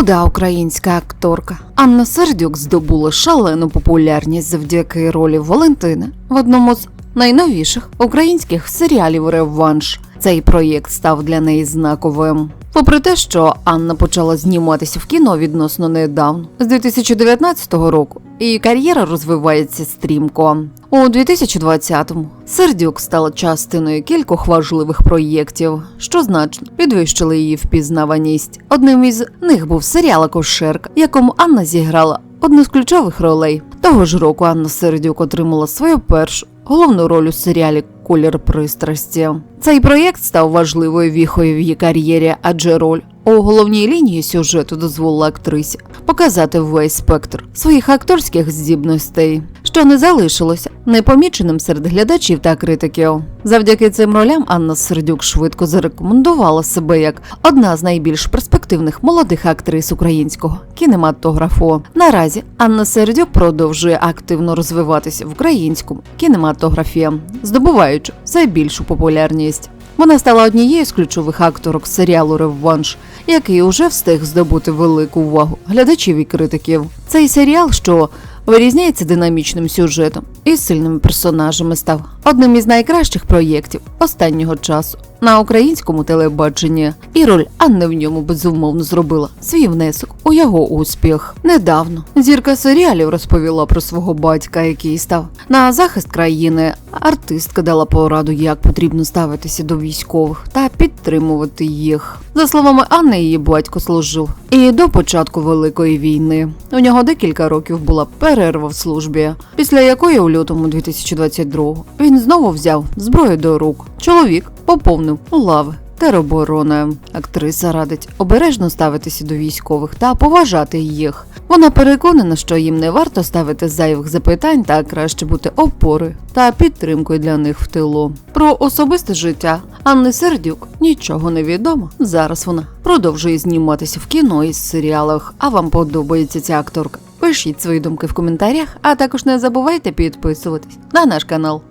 Молода українська акторка. Анна Сердюк здобула шалену популярність завдяки ролі Валентини в одному з найновіших українських серіалів Реванш. Цей проєкт став для неї знаковим. Попри те, що Анна почала зніматися в кіно відносно недавно, з 2019 року, її кар'єра розвивається стрімко. У 2020-му Сердюк стала частиною кількох важливих проєктів, що значно підвищили її впізнаваність. Одним із них був серіал Акушерка, якому Анна зіграла одну з ключових ролей. Того ж року Анна Сердюк отримала свою першу головну роль у серіалі Колір пристрасті. Цей проєкт став важливою віхою в її кар'єрі, адже роль у головній лінії сюжету дозволила актрисі показати весь спектр своїх акторських здібностей, що не залишилося непоміченим серед глядачів та критиків. Завдяки цим ролям Анна Сердюк швидко зарекомендувала себе як одна з найбільш перспективних молодих актрис українського кінематографу. Наразі Анна Сердюк продовжує активно розвиватися в українському кінематографі, здобуваючи все більшу популярність. Вона стала однією з ключових акторок серіалу Реванш, який уже встиг здобути велику увагу глядачів і критиків. Цей серіал, що вирізняється динамічним сюжетом і сильними персонажами, став одним із найкращих проєктів останнього часу на українському телебаченні. І роль Анни в ньому безумовно зробила свій внесок у його успіх. Недавно зірка серіалів розповіла про свого батька, який став на захист країни. Артистка дала пораду, як потрібно ставитися до військових та підтримувати їх. За словами Анни, її батько служив і до початку великої війни. У нього декілька років була перерва в службі, після якої у лютому 2022 він знову взяв зброю до рук. Чоловік поповнив лави тероборони. Актриса радить обережно ставитися до військових та поважати їх. Вона переконана, що їм не варто ставити зайвих запитань та краще бути опорою та підтримкою для них в тилу. Про особисте життя Анни Сердюк нічого не відомо. Зараз вона продовжує зніматися в кіно і серіалах. А вам подобається ця акторка? Пишіть свої думки в коментарях, а також не забувайте підписуватись на наш канал.